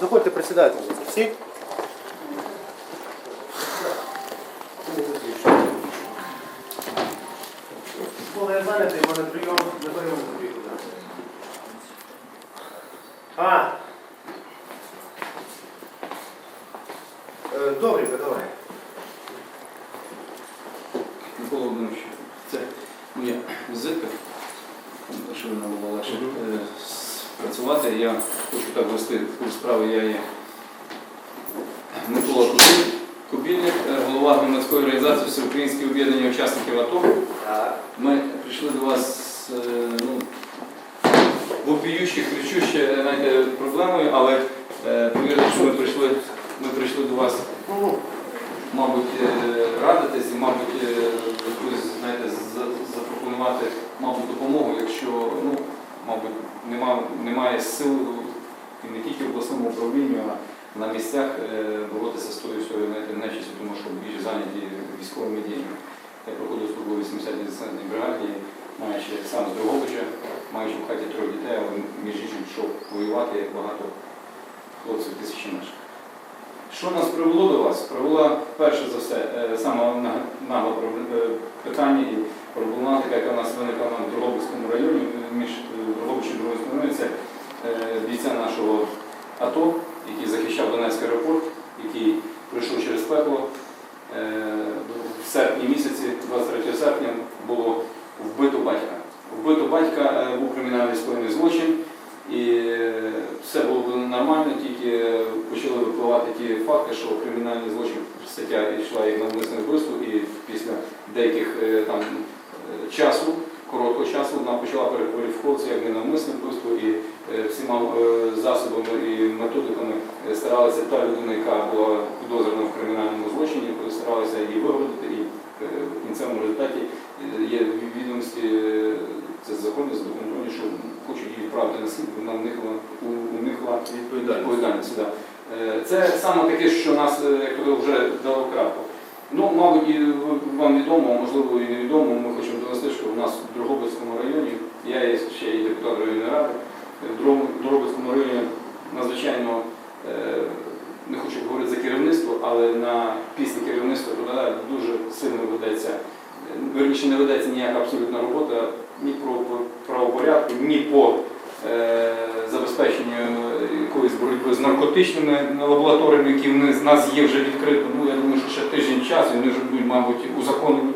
Заходьте, присідайте. Всі? Школа я зайнятий, в мене прийом не прийом тобі куди. А! Е, Добренько, давай. Микола Володимирович, це моя візитка, щоб вона була легше е, працювати. Я хочу так вести курс справи. Я є Микола Кубіль- Кубільник, е, голова громадської організації Всеукраїнське об'єднання учасників АТО. Так. Ми прийшли до вас е, ну, вопіюще, кричуще знаєте, проблемою, але е, повірте, що ми прийшли, ми прийшли до вас мабуть, е, радитись і, мабуть, е, якусь, знаєте, запропонувати, мабуть, допомогу, якщо, ну, мабуть, нема, немає сил і не тільки в обласному управлінню, а на місцях е, боротися з тою всією нечистю, тому що більш зайняті військовими діями. Я проходив службу в 80-й десантній бригаді, маючи сам з Дрогобича, маючи в хаті трьох дітей, але між іншим пішов воювати, як багато хлопців тисячі наших. Що нас привело до вас? Привело перше за все е, саме на- нагле проблем- е, питання і проблематика, яка в нас виникла на Дрогобицькому районі, е, між Дрогобичем і Дрогобицьким районі, це бійця нашого АТО, який захищав Донецький аеропорт, який пройшов через пекло. В серпні місяці, 23 серпня, було вбито батька. Вбито батька був кримінальний скоєний злочин. І все було б нормально, тільки почали випливати ті факти, що кримінальний злочин стаття йшла як навмисне вбивство, і після деяких е, там е, часу, короткого часу, вона почала перекваліфіковуватися як ненавмисне вбивство і е, всіма засобами і методиками старалися та людина, яка була підозрювана в кримінальному злочині, старалися її вигородити, і в кінцевому результаті є відомості, це законні задокументовані, що хочуть її відправити на слід, вона уникла, у- уникла відповідальності. Да. Е, Це саме таке, що нас е, як вже дало крапку. Ну, мабуть, і вам відомо, можливо і невідомо, ми хочемо донести, що в нас в Дрогобицькому районі, я є ще і депутат районної ради, в Дрог- Дрогобицькому районі надзвичайно, е, не хочу говорити за керівництво, але на пісні керівництва дуже сильно ведеться, верніше не ведеться ніяка абсолютна робота ні про правопорядку, ні по е, забезпеченню якоїсь боротьби з наркотичними лабораторіями, які в нас- є вже відкрито. Ну, я думаю, що ще тиждень часу, вони вже будуть, мабуть, узаконені.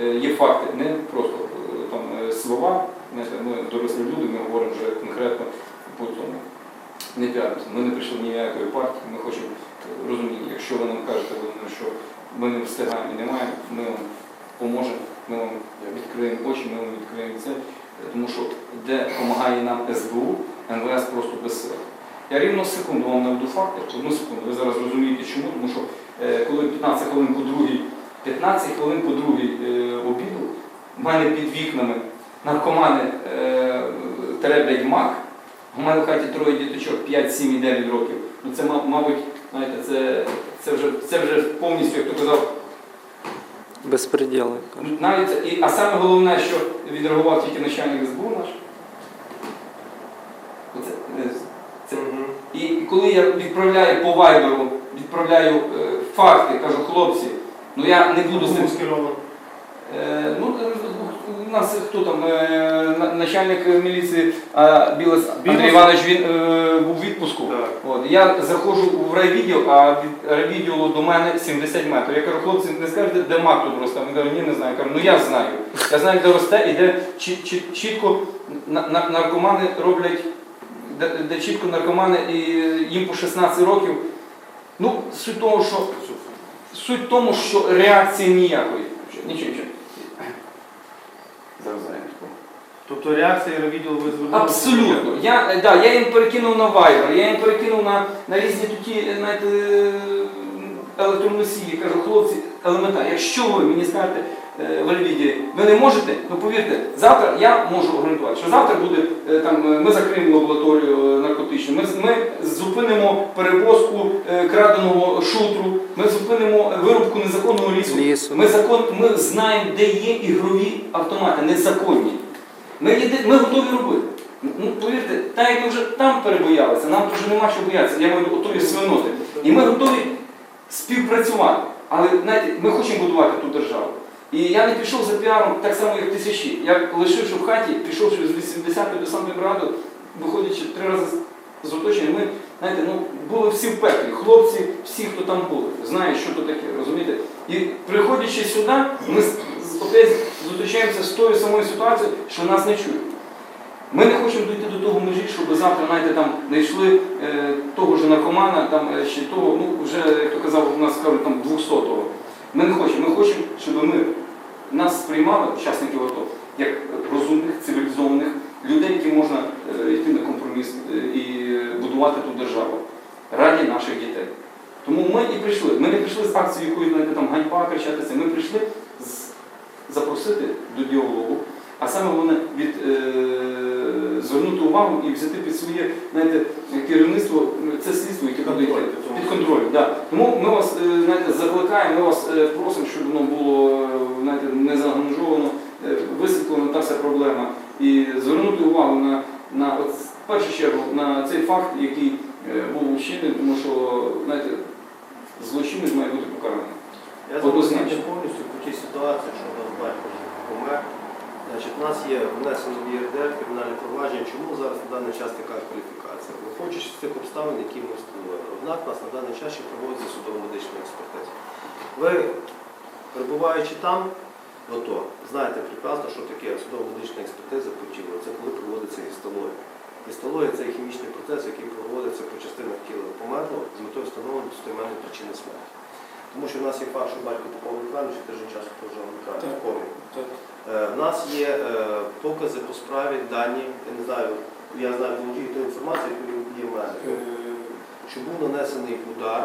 Е, Є факти, не просто е, там слова. Ми дорослі люди, ми говоримо вже конкретно по тому. Не піаримося. Ми не прийшли ніякої партії, ми хочемо розуміння. Якщо ви нам кажете, що ми не встигаємо і не ми вам поможемо, ми вам відкриємо очі, ми вам відкриємо це. Тому що де допомагає нам СБУ, МВС просто безсило. Я рівно секунду вам наведу факти, одну секунду, ви зараз розумієте чому, тому що е, коли 15 хвилин по другій, 15 хвилин по другій е, обіду, в мене під вікнами наркомани е, тереблять мак, у мене в хаті троє діточок, 5, 7 і 9 років. Ну це, мабуть, знаєте, це, це, вже, це вже повністю, як то казав, Безпреділи. навіть, і, а саме головне, що відреагував тільки начальник СБУ наш. Оце, е, це, і коли я відправляю по вайберу, відправляю е, факти, кажу, хлопці, ну я не буду з цим. Е, ну, у нас хто там, е, начальник міліції а, Білос Андрій Іванович він е, був у відпуску. Так. От, я заходжу в райвідділ, а від райвідділу до мене 70 метрів. Я кажу, хлопці, не скажете, де мак тут росте? Він каже, ні, не знаю. Я кажу, ну я знаю. Я знаю, де росте і де чі- чі- чітко на- на- наркомани роблять, де, де чітко наркомани і їм по 16 років. Ну, суть того, що суть в тому, що реакції ніякої. Нічого, нічого. Зараз займемо. Тобто реакція відділу ви звернули? Абсолютно. Я, е, да, я їм перекинув на Viber, я їм перекинув на, на різні такі знаєте, електроносії. Кажу, хлопці, елементарно. Якщо ви мені скажете е, в Львіві, ви не можете, ну повірте, завтра я можу гарантувати, що завтра буде е, там, е, ми закриємо лабораторію наркотичну, ми, ми зупинимо перевозку краденого шутру, ми зупинимо вирубку незаконного лісу. Лісу. Ми закон, ми знаємо, де є ігрові автомати, незаконні. Ми, ми готові робити. Ну, повірте, так як ми вже там перебоялися, нам вже нема що боятися. Я маю готові свиноти. І ми готові співпрацювати. Але знаєте, ми хочемо будувати ту державу. І я не пішов за піаром так само, як тисячі. Я лишивши в хаті, пішовши з 80-ї до самої бригади, виходячи три рази з- оточення, ми знаєте, ну, були всі в пеклі. Хлопці, всі, хто там були, знають, що то таке, розумієте? І приходячи сюди, ми опять зустрічаємося з тою самою ситуацією, що нас не чують. Ми не хочемо дійти до того межі, щоб завтра знаєте, там знайшли е, того ж наркомана, там е, ще того, ну вже як то казав, у нас кажуть, там 200-го. Ми не хочемо. Ми хочемо, щоб ми нас сприймали, учасників АТО, як розумних, цивілізованих людей, які можна е, йти на компроміс е, і будувати ту державу раді наших дітей. Тому ми і прийшли. Ми не прийшли з акцією, якою знаєте, там ганьба кричати це. Ми прийшли запросити до діалогу, а саме головне від, е, звернути увагу і взяти під своє знаєте, керівництво, це слідство, яке буде йти. Під контроль. Да. Тому ми вас е, знаєте, закликаємо, ми вас е, просимо, щоб воно було е, знаєте, не заангажовано, е, висвітлена та вся проблема. І звернути увагу на, на от, в першу чергу на цей факт, який був вчинений, тому що знаєте, злочинець має бути покараний. Я повністю по тій ситуації, що у нас батько помер. Значить, у нас є внесено в ЄРДР кримінальне провадження. Чому зараз на даний час така кваліфікація? Виходячи з тих обставин, які ми встановили. Однак у нас на даний час ще проводиться судово-медична експертиза. Ви, перебуваючи там, в АТО, знаєте прекрасно, що таке судово-медична експертиза по тілу. Це коли проводиться гістологія. Гістологія це хімічний процес, який проводиться по частинах тіла померлого з метою встановлення достойменної причини смерті. Тому що в нас є факт, що батько попав в тиждень часу теж в лікарню в комі. Е, У нас є е, покази по справі, дані, я не знаю, я знаю володію ту інформацію, яку є в мене, що був нанесений удар.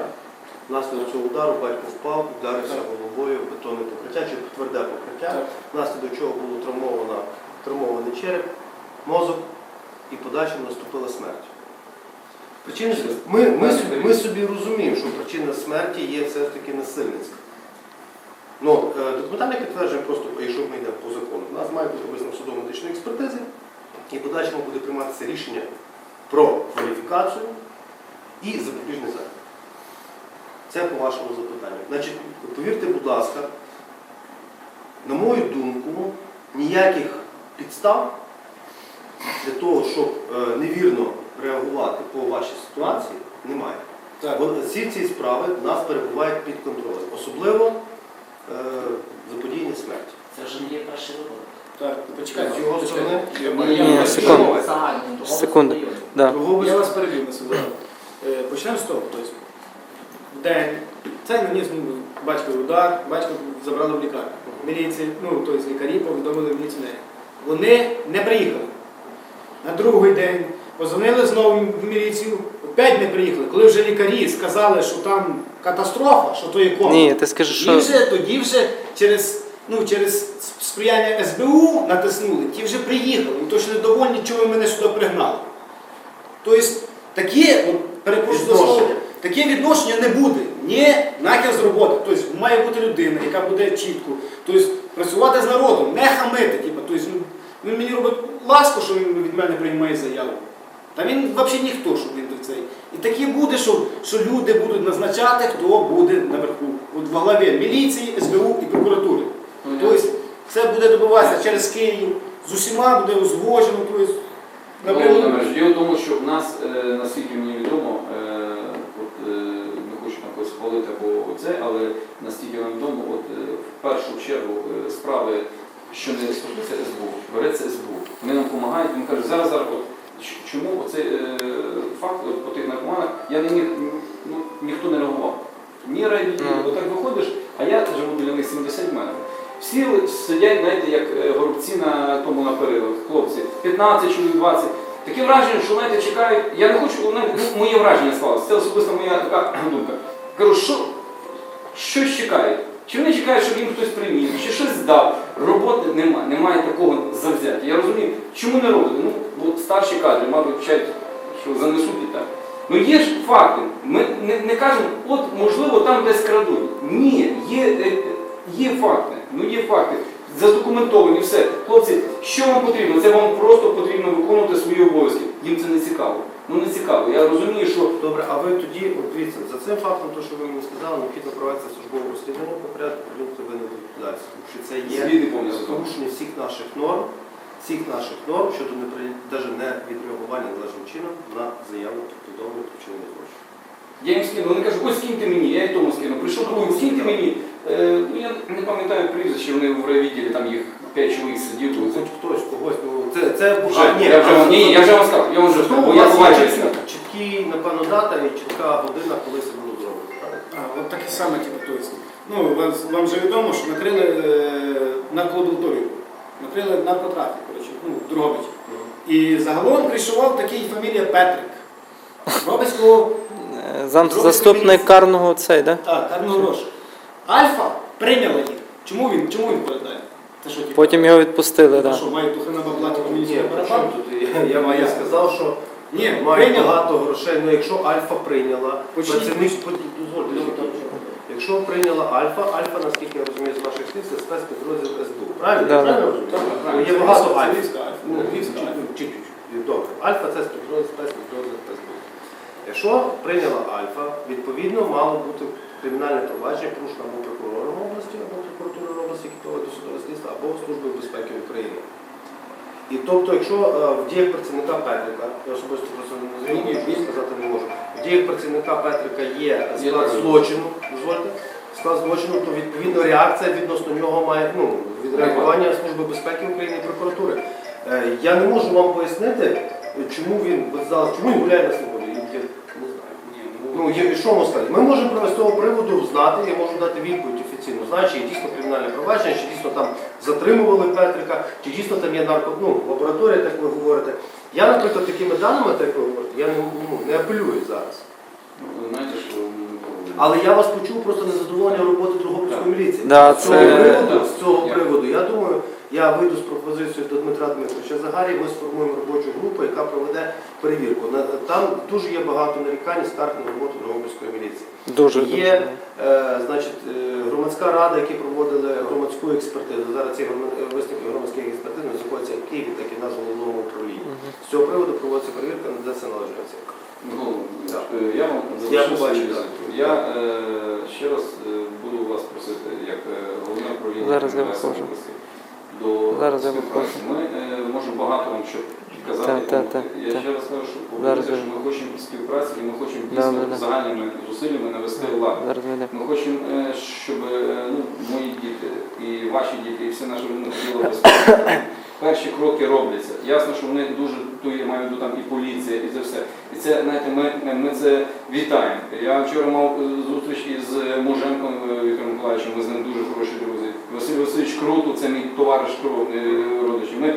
Внаслідок цього удару батько впав, вдарився головою в бетонне покриття чи тверде покриття, внаслідок чого було травмовано, травмований череп, мозок і подальшим наступила смерть. Причини, ми, ми, собі, ми собі розуміємо, що причина смерті є все ж таки насильницька. Ну, е, документальне підтвердження просто, якщо ми йдемо по закону, у нас має бути висновок судово-медичної експертизи, і подальшому буде прийматися рішення про кваліфікацію і запобіжний захід. Це по вашому запитанню. Значить, повірте, будь ласка, на мою думку, ніяких підстав для того, щоб е, невірно реагувати по вашій ситуації, немає. Бо Всі ці справи в нас перебувають під контролем, особливо заподіяння смерті. Це вже не є перший випадок. Так, почекайте. З його сторони? Ні, секунду. Секунду. Да. Другого Я вас перебив на себе. Е, Почнемо з того. Тобто, в день цей наніс ну, батько удар, батько забрали в лікарню. Міліції, ну, тобто лікарі повідомили міліціонерів. Вони не приїхали. На другий день позвонили знову в міліцію, опять не приїхали. Коли вже лікарі сказали, що там катастрофа, що то є кома. Ні, ти скажи, Тоді що вже, тоді вже через, ну, через сприяння СБУ натиснули, ті вже приїхали, і то ж недовольні, чого ви мене сюди пригнали. Тобто такі, от, перепрошую за слово, Відношення. таке відношення не буде. Ні, нахер з роботи. Тобто має бути людина, яка буде чітко. Тобто працювати з народом, не хамити. Типу, тобто, ну, він мені робить ласку, що він від мене приймає заяву. Та він взагалі ніхто, щоб він до цей. І такі буде, що, що люди будуть назначати, хто буде наверху. От во главі міліції, СБУ і прокуратури. Тобто це буде добиватися через Київ, з усіма буде узгоджено. Тобто, напряму. Володимирович, діло що в нас, е, наскільки мені відомо, е, от, е, не хочу там когось хвалити або це, але наскільки нам відомо, от, е, в першу чергу справи, що не стосується СБУ, береться СБУ. Вони нам допомагають, вони кажуть, зараз, зараз, чому оцей е, факт по тих наркоманах, я не міг, ну, ніхто не реагував. Ні райвідділ, Ну. отак виходиш, а я живу біля них 70 метрів. Всі сидять, знаєте, як е, горобці на тому на перилах, хлопці, 15 чоловік, 20. Таке враження, що знаєте, чекають. Я не хочу, знаєте, ну, моє враження склалося, це особисто моя така думка. Кажу, що щось чекають. Чи вони чекають, щоб їм хтось примів, чи щось здав. Роботи немає, немає такого завзяття. Я розумію, чому не робити? Ну, бо старші кадри, мабуть, вчать, що занесуть і так. Ну є ж факти. Ми не, не кажемо, от можливо там десь крадуть. Ні, є, е, є факти. Ну є факти. Задокументовані все. Хлопці, що вам потрібно? Це вам просто потрібно виконувати свої обов'язки. Їм це не цікаво. Ну не цікаво. Я розумію, що Добре, а ви тоді, от дивіться, за цим фактом, то, що ви мені сказали, необхідно провести службове розслідування по порядку прийняти винну відповідальність. Тому що це є порушення всіх наших норм, всіх наших норм щодо навіть не відреагування належним чином на заяву про вчинення злочину. Я їм скину, вони кажуть, ось скиньте мені, я й тому скину. Прийшов другий, скиньте мені. Е, ну, я не пам'ятаю прізвище, вони в райвідділі, там їх 5 чоловік сиділо. Ну, Хоч хтось когось, ну це, це Вже, а, ні, я, вже, вам- ні, я вже вам сказав, я вам вже Зато сказав, бо у я вас чіткі, чіткі, напевно, дата і чітка година, коли це було зроблено. А, от таке саме, типу, то ну, вам, вам вже відомо, що накрили е, нарколабораторію, накрили наркотрафік, коротше, ну, в І загалом кришував такий фамілія Петрик. Робицького, Е, Зам заступник карного цей, да? так, карного грошу. Альфа прийняла їх. Чому він, чому він передає? Це що, типу, Потім його відпустили, да. що, має тухлина бабла, типу, Ні, міліція при чому барабан? тут? Я, я, Ну, я сказав, що Ні, має прийняла. багато грошей. Ну якщо Альфа прийняла, Почти. працівник дозвольте, дозвольте. Якщо прийняла Альфа, Альфа, наскільки я розумію з ваших слів, це спецпідрозділ СБУ. Правильно? Да, правильно розумію? Так, Ну, правильно. Є багато Це Альф. Львівська Альфа. Ну, Львівська Альфа. чуть- чуть. Добре. Альфа це спецпідрозділ спецпідрозділ СБУ. Якщо прийняла Альфа, відповідно мало бути кримінальне провадження порушено або прокурором області, або які проводять досудове або Службою безпеки України. І тобто, якщо е, в діях працівника Петрика, я особисто просто не знайомий, більше сказати не можу, в діях працівника Петрика є склад злочину, дозвольте, склад злочину, то відповідно реакція відносно нього має ну, відреагування Служби безпеки України і прокуратури. Е, Я не можу вам пояснити, чому він чому він гуляє на свободі. Ну, що можу сказати? Ми можемо з того приводу знати, я можу дати відповідь офіційно. Знаю, чи є дійсно кримінальне провадження, чи дійсно там затримували Петрика, чи дійсно там є нарко, ну, лабораторія, так ви говорите. Я, наприклад, такими даними, так ви говорите, я не, ну, не апелюю зараз. Ну, ви знаєте, що проводимо. Але я вас почув просто незадоволення роботи Другобицької міліції. Да, з цього, це- приводу, з цього Я- приводу, я думаю, я вийду з пропозицією до Дмитра Дмитровича Загарі, ми сформуємо робочу групу, яка проведе перевірку. На- Там дуже є багато нарікань і скарг на роботу Другобицької міліції. Дуже Є дуже. е, значить, е, громадська рада, які проводили громадську експертизу. Зараз ці е, висновки громадських експертиз знаходяться в Києві, так і на головному управлінні. З цього приводу проводиться перевірка, де це оцінка. Ну, е, я вам Я побачу. Я е, ще раз е, буду вас просити, як е, головне управління Зараз я до Зараз співпраці. Ми е, можемо багато вам що казати. Так, так, так, Я так. ще раз кажу, що Зараз я- що ми хочемо співпраці і ми хочемо Да, дійсно да, да. загальними зусиллями навести лад. Зараз мене. Ми хочемо, е, щоб е, ну, мої діти і ваші діти, і всі наші ну, діло безпеки. Перші кроки робляться. Ясно, що вони дуже ту я маю в виду там і поліція, і це все. І це, знаєте, ми, ми це вітаємо. Я вчора мав е, зустріч із Муженком е, Віктором Миколаївичем, ми з ним дуже хороші друзі. Василь Васильович Круту, це мій товариш е. Ми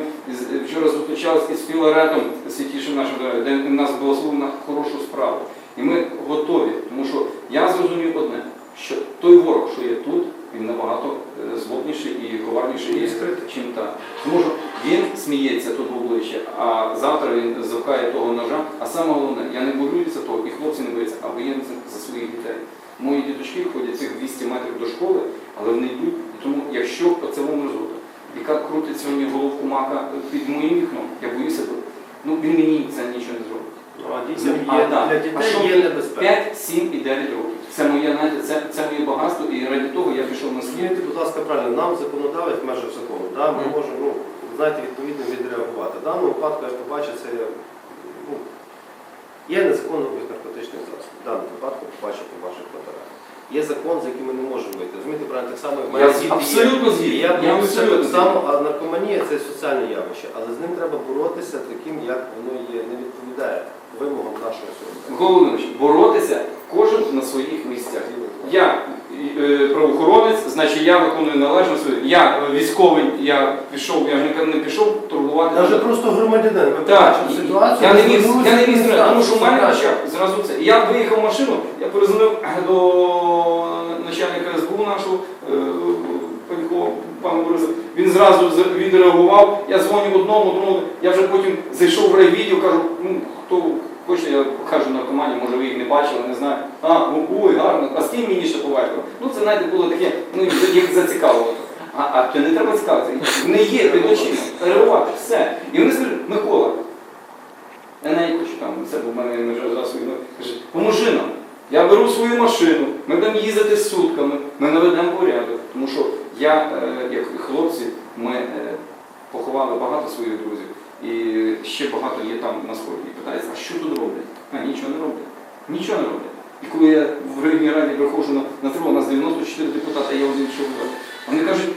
вчора зустрічалися із Філаретом Святішим нашим, е, де нас благословив на хорошу справу. І ми готові, тому що я зрозумів одне, що той ворог, що є тут, він набагато е, злобніший і коварніший, І скритий. чим та. Тому що він сміється тут в обличчя, а завтра він завкає того ножа. А саме головне, я не боюся того, і хлопці не бояться, а боїться за своїх дітей. Мої діточки ходять цих 200 метрів до школи, але вони йдуть. Тому, якщо оце вам розвода, яка крутить сьогодні головку мака під моїм вікном, я боюся, бо ну він мені це нічого не зробить. Ну, а дітям А що є мені? небезпека. 5, 7 і 9 років. Це моє, знаєте, це, це моє багатство, і раді того я пішов на. Змінити, будь ласка, правильно, нам законодавець в межах закону, да, ми Мгм. можемо, ну, знаєте, відповідно відреагувати. В даному випадку я побачив це, ну, є незаконно наркотичних засобів. В даному випадку по фотографіях. Є закон, за яким ми не можемо вийти. Розумієте, правильно, так само в мене Я діти абсолютно є. згідний. Я абсолютно так само, а наркоманія це соціальне явище, але з ним треба боротися таким, як воно є, не відповідає вимогам нашого сьогодні. Микола Володимирович, боротися кожен на своїх місцях. Я е, правоохоронець, значить я виконую належно свою. Я е, військовий, я пішов, я ж не пішов торгувати. Я вже просто громадянин, ви Так, ситуацію. я не міг, я не міг тому що в мене почав зразу це. Я виїхав в машину, я перезвонив до начальника СБУ нашого е, Панько, пана Бориса, він зразу відреагував, я дзвоню одному, другому, я вже потім зайшов в райвідео, кажу, ну, хто хоче, я покажу наркомані, може ви їх не бачили, не знаю. А, ну ой, гарно, а з ким мені ще побачив? Ну це знаєте, було таке, ну їх зацікавило. А, а то не треба цікавитися. Не є під очима, реагувати, все. І вони скажуть, Микола, я навіть хочу там, це був в мене вже раз каже, поможи нам. Я беру свою машину, ми будемо їздити сутками, ми наведемо порядок. Тому що я, е, як хлопці, ми е, поховали багато своїх друзів. І ще багато є там на сході. І питаються, а що тут роблять? А нічого не роблять. Нічого не роблять. І коли я в районній раді виходжу на, на трьох, у нас 94 депутата, я один говорю. Вони кажуть,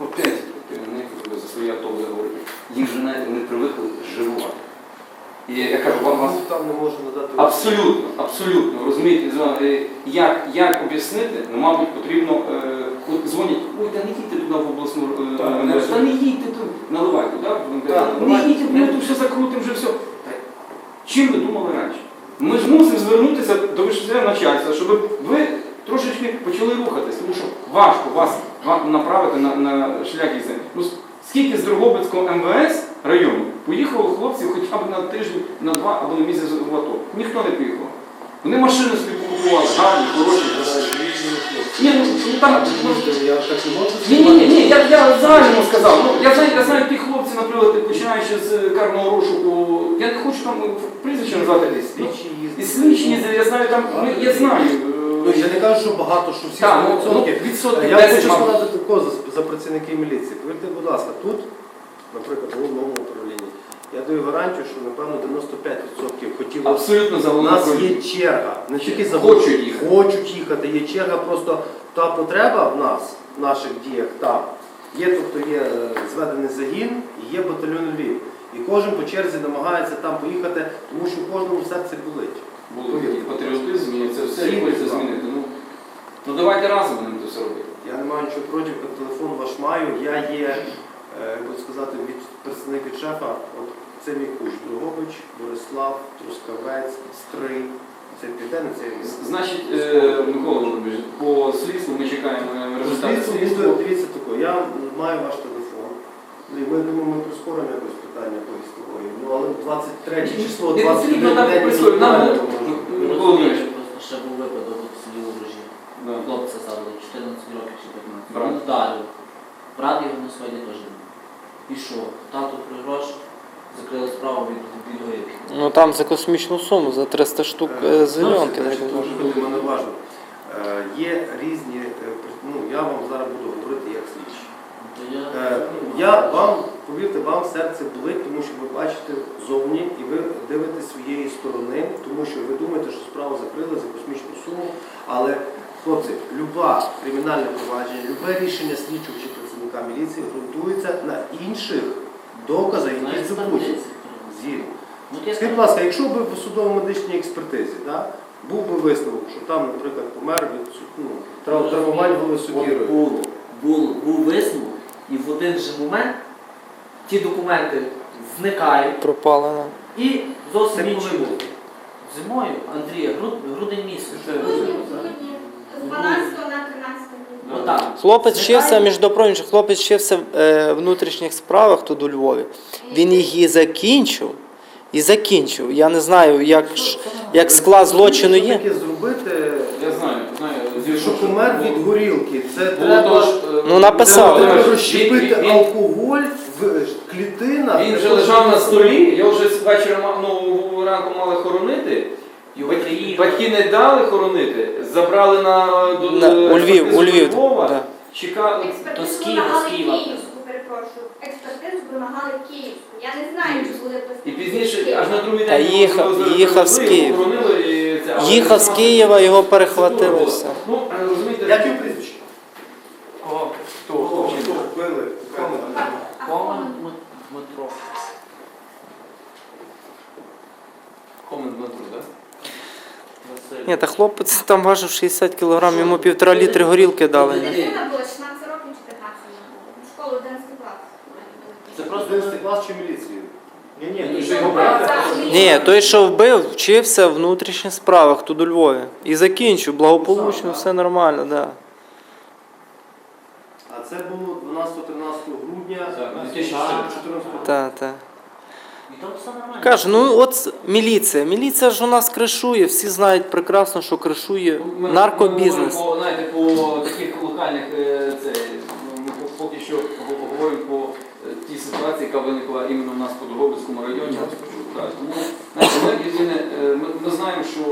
опять, ти кажу, за свої автобуси говорити. Їм вже навіть вони привикли живувати. І я кажу, вам вас Ну, Там не. Абсолютно, абсолютно. Розумієте, е, як, як об'яснити, ну, мабуть, потрібно, е, дзвонять, ой, та не їдьте туди в обласну е, та не їдьте тут, наливайте, так? Так, не їдьте, ми тут все закрутимо, вже все. Та чим ви думали раніше? Ми ж мусимо звернутися до вищого начальства, щоб ви трошечки почали рухатись, тому що важко вас направити на, на шлях. Ну, с- скільки з Дрогобицького МВС району поїхало хлопців хоча б на тиждень, на два або на місяць в АТО? Ніхто не поїхав. Вони машини собі покупували, гарні, хороші. Ні, ну, ну там, ну, ні, ні, ні, ні, я, я загально сказав. Ну, я знаю, я знаю тих хлопців, наприклад, починаючи з карного розшуку. Я не хочу там ну, прізвище назвати десь. Слідчі І слідчі їздять, я знаю там, ну, я знаю. Ну, я не кажу, що багато, що всі Так, ну, ну, 100%. відсотків Я 10, хочу мабуть. сказати такого за, за працівників міліції. Повірте, будь ласка, тут, наприклад, в головному управлінні, я даю гарантію, що напевно 95% хотіло. Абсолютно У загалом. нас є черга. Не тільки за Хочуть їхати. хочуть їхати. Є черга, просто та потреба в нас, в наших діях, там. Є, тобто є е, зведений загін, і є батальйон Львів. І кожен по черзі намагається там поїхати, тому що в кожному в серці болить. Були такі патріотизм, і це все Згідно хочеться змінити. Ну, ну давайте разом будемо це все робити. Я не маю нічого проти, телефон ваш маю. Я є, е, як би сказати, від представник від шефа. От це мій куш. Дрогобич, Борислав, Трускавець, Стрий. Це південний, це Значить, е, Микола Володимирович, по слідству ми чекаємо е, результати Слідство, слідства. дивіться, таке, я маю ваш телефон. І ми думаємо, ми прискоримо якось питання історії. Ну але 23 число, Не 21 так день прискорити. Нам немає, було- тому Ну, просто ще був випадок у селі Угрожі. Да. Хлопця ставили 14 років чи 15. Брат. Він вдарив. Брат його на сході теж був. Пішов. Тату при гроші. Закрили справу від відгоївки. Ну там за космічну суму, за 300 штук е, зеленки. Значить, дуже мене важливо. Е, Є різні, е, ну я вам зараз буду говорити як слідчий. То я... Е, вам, повірте, вам серце болить, тому що ви бачите зовні і ви дивитесь своєї сторони, тому що ви думаєте, що справу закрили за космічну суму. Але, хлопці, люба кримінальне провадження, любе рішення слідчого чи працівника міліції ґрунтується на інших доказах, які Згідно. Ну, Скажіть, будь ласка, якщо б в судово-медичній експертизі да, був би висновок, що там, наприклад, помер від ну, трав- травмувань голови був висновок, і в один же момент ті документи зникають Пропали і зовсім будуть. Зимою, Андрія, груд- грудень місяць. Це- Грудні, грудні, з 12 на 13 грудня. Отак. Хлопець вчився, Зникає. між прочим, хлопець вчився в е, внутрішніх справах тут у Львові. Він її закінчив і закінчив. Я не знаю, як, ж- як склад злочину Що є. зробити, Я. що помер від горілки, це треба, тож, е, Ну, написав. треба Він- розщепити він- алкоголь в клітинах. Він вже лежав на столі, його вже ввечері ма- ну, ранку мали хоронити. Його Батьки, батьки не дали хоронити, забрали на, до, На, у Львів, у Львів. Львова, Да. чекали. То з Експертизу Києва, з Києва. київську, перепрошую. Експертизу вимагали київську. Я не знаю, чи були І пізніше, аж на другий Та день його їхав- завезли, їхав з Києва. хоронили, і це, але Їхав з сама- Києва, його перехватили. все. Ну, е, розумієте, Як його прізвище? Кого? Хто? Хто? Хто вбили? Комен? Дмитро. Комен Дмитро, так? Ні, та хлопець там важив 60 кг, йому півтора літри горілки дали. Дитина була 16 років чи 15 було. Школу 11 клас. Це просто 11 клас чи міліцію? Ні, ні, Ні, що що його брати? Ні, той, що вбив, вчився в внутрішніх справах тут у Львові. І закінчив, благополучно, все нормально, так. да. це було 12-13 грудня Так, 2014 року. Та, та. І там все нормально. Кажу, ну от міліція. Міліція ж у нас кришує, всі знають прекрасно, що кришує наркобізнес. Ми говоримо, знаєте, по таких локальних е, це, поки що говоримо по е, тій ситуації, яка виникла іменно у нас по Дрогобицькому районі. Тому знаєте, ми, єдине, е, ми, ми знаємо, що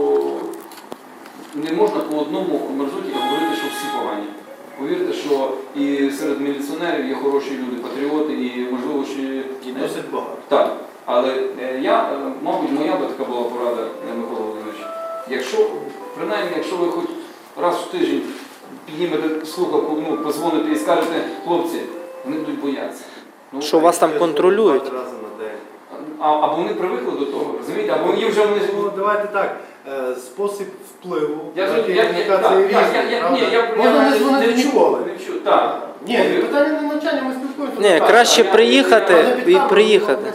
не можна по одному маршруті говорити, що всі погані. Повірте, що і серед міліціонерів є хороші люди, патріоти, і можливо, що І досить багато. так, але е, я, мабуть, моя би така була порада, Микола Володимирович. Якщо, принаймні, якщо ви хоч раз в тиждень піднімете слухавку, ну, позвоните і скажете, хлопці, вони будуть боятися. Ну, Що вас там контролюють? а, або вони привикли до того, розумієте, або їм вже вони. Ну, давайте так, е, спосіб впливу Я на ж- я- я- комунікації так, так, різний, я- я- правда? ні, я- Можна я- не дзвонити не. Не так. Ні, питання не навчання, ми спілкуємося. Ні, так, краще я- приїхати але і приїхати. але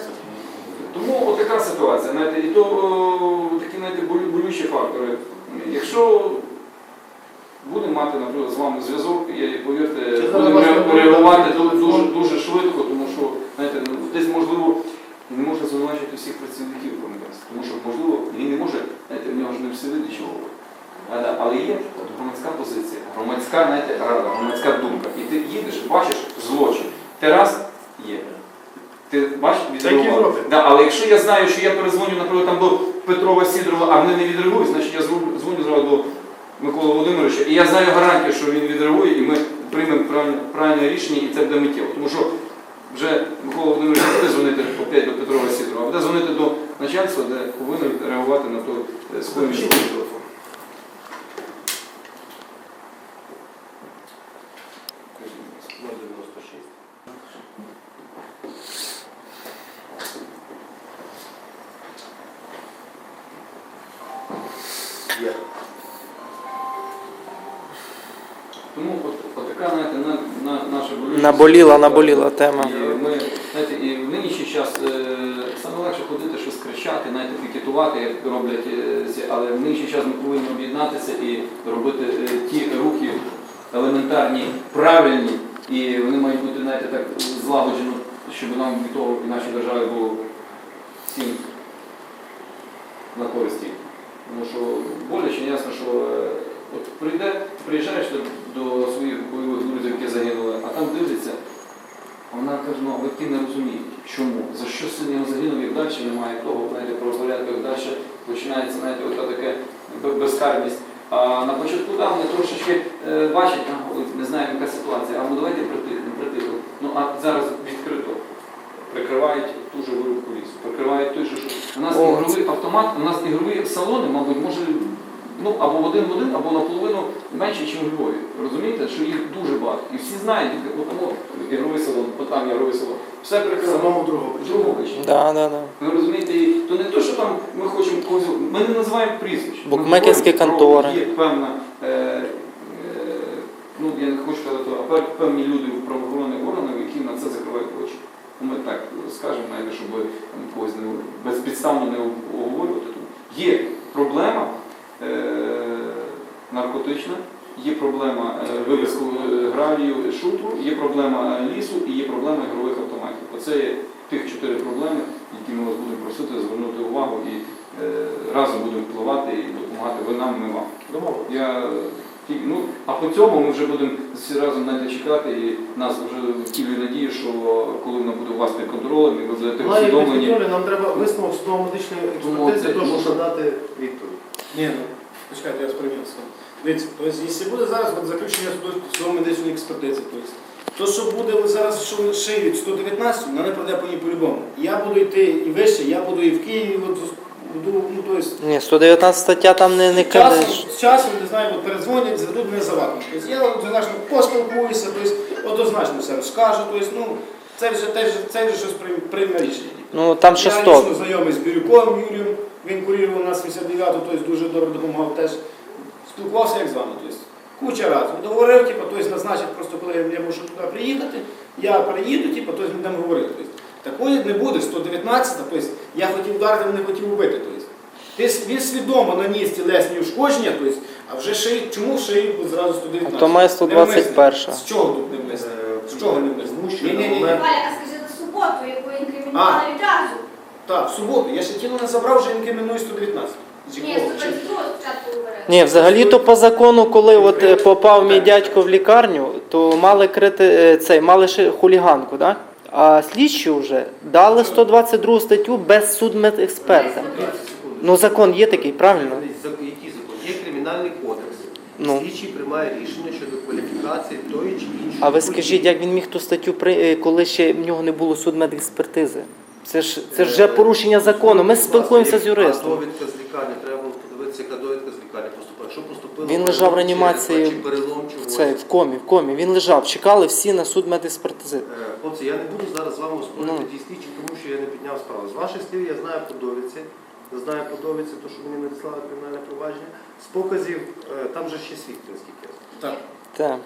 Тому от така ситуація, знаєте, і то о, такі знаєте, болю- болючі фактори. Якщо будемо мати, наприклад, з вами зв'язок, і повірте, будемо реагувати дуже, дуже, дуже швидко, тому що знаєте, ну, десь можливо не можна звинувачити всіх працівників комітету, тому що можливо він не може, знаєте, в нього ж не всі види чого. Але є громадська позиція, громадська знаєте, рада, громадська думка. І ти їдеш, бачиш злочин. Ти раз є. Ти бачиш, відреагував. Да, але якщо я знаю, що я перезвоню, наприклад, там до Петрова Сідорова, а вони не відреагують, значить я дзвоню зразу до Миколи Володимировича, і я знаю гарантію, що він відреагує, і ми приймемо правильне, рішення, і це буде миттєво. Тому що вже Микола Володимирович не буде дзвонити опять до Петрова Сідорова, а буде дзвонити до начальства, де повинен реагувати на то е, скоєння Запишіть телефон. Наболіла, наболіла тема. І ми, знаєте, і в нинішній час е, саме легше ходити, щось кричати, навіть пікетувати, як роблять, е, але в нинішній час ми повинні об'єднатися і робити е, ті рухи елементарні, правильні, і вони мають бути, знаєте, так злагоджено, щоб нам від того і нашій державі було всім на користі. Тому що боляче, ясно, що от прийде, приїжджаєш до, до своїх бойових друзів, які загинули, а там дивляться, а вона каже, ну а батьки не розуміють, чому, за що син його загинув, як далі немає того, знаєте, правопорядку, як далі починається, знаєте, ота таке безкарність. А на початку да, вони трошечки е, бачать, не знаємо, яка ситуація, а ну давайте притихнемо, притихнемо. Ну а зараз відкрито прикривають ту же вирубку лісу, прикривають той же, що у нас О, ігровий автомат, у нас ігрові салони, мабуть, може ну або в один в один, або наполовину менше, ніж у Львові. Розумієте, що їх дуже багато. І всі знають, от тому ігровий салон, от там ігровий салон. Все прикриває. Самому другому. Другого Да, да, да. ви розумієте, і то не то, що там ми хочемо когось. Ми не називаємо прізвищ. Букмекерські контори. Є певна, е, е, ну я не хочу сказати, а певні люди в правоохоронних органах, які на це закривають очі. Ну, Ми так скажемо, навіть, щоб там, когось не безпідставно не оговорювати. Тут Є проблема е, наркотична, є проблема е, вивезку е, гравію, шутру, є проблема е, лісу і є проблема ігрових автоматів. Оце є тих чотири проблеми, які ми вас будемо просити звернути увагу і разом будемо впливати і допомагати ви нам, ми вам. Я ну, а по цьому ми вже будемо всі разом навіть чекати і нас вже втілює надію, що коли вона буде у вас під контролем, і ви будете усвідомлені. нам треба висновок судово-медичної Тому експертизи, це- то, тому щоб дати відповідь. Ні, ну, почекайте, я справився. Дивіться, тобто, якщо буде зараз от заключення судово-медичної експертизи, тобто, то, що буде зараз, що шиють 119, вона не пройде по ній по-любому. Я буду йти і вище, я буду і в Києві, от, буду, ну, тобто, Ні, 119 стаття там не, не з часом, кидаєш. з часом, не знаю, от передзвонять, зведуть мене за вату. Тобто, я однозначно поспілкуюся, тобто, однозначно все розкажу, тобто, ну, це вже, це вже, це вже щось прийме, прийме рішення. Ну там ще Я 100. лично знайомий з Бірюком Юрієм, він курірував нас 89-го, тобто дуже добре допомагав теж. Спілкувався як з вами. Тобто, куча разів. Договорив, типу, тобто, назначив просто, коли я мушу туди приїхати, я приїду, типу, тобто, ми будемо говорити. Тобто, такої не буде, 119, тобто, я хотів вдарити, але не хотів убити. Тобто. Ти він свідомо наніс тілесні ушкодження, тобто, а вже шиї, чому шиї зразу 119? То має 121. З чого тут не вмисне? З чого не що Ні, ні, ні. на Валя, а скажи за суботу, яку інкримінували відразу. Так, в суботу. Я ще тіло не забрав, вже інкриміную 119. Ні, якого? 122 спочатку говорили. Ні, взагалі-то по закону, коли от е, попав мій дядько в лікарню, то мали крити е, цей, мали ще хуліганку, так? А слідчі вже дали 122 статтю без судмедексперта. Ну закон є такий, правильно? Який закон? Є кримінальний кодекс. Ну. Слідчий приймає рішення щодо кваліфікації тої чи іншої. А ви скажіть, як він міг ту статтю при е, коли ще в нього не було судмедекспертизи? Це ж це ж вже порушення закону. Ми спілкуємося з юристом. довідка з лікарні, треба було подивитися, яка довідка з лікарні поступила. Якщо поступило Він лежав в реанімації чи перелом В цей в комі, в комі. Він лежав. Чекали всі на судмедекспертизи. Е, Хлопці, я не буду зараз з вами оспорити Ну. ті слідчі, тому що я не підняв справу. З ваших слів я знаю по довідці, не знаю по довідці, то що мені надіслали кримінальне провадження. З показів, е, там же ще свідки, наскільки я знаю. Так. Так.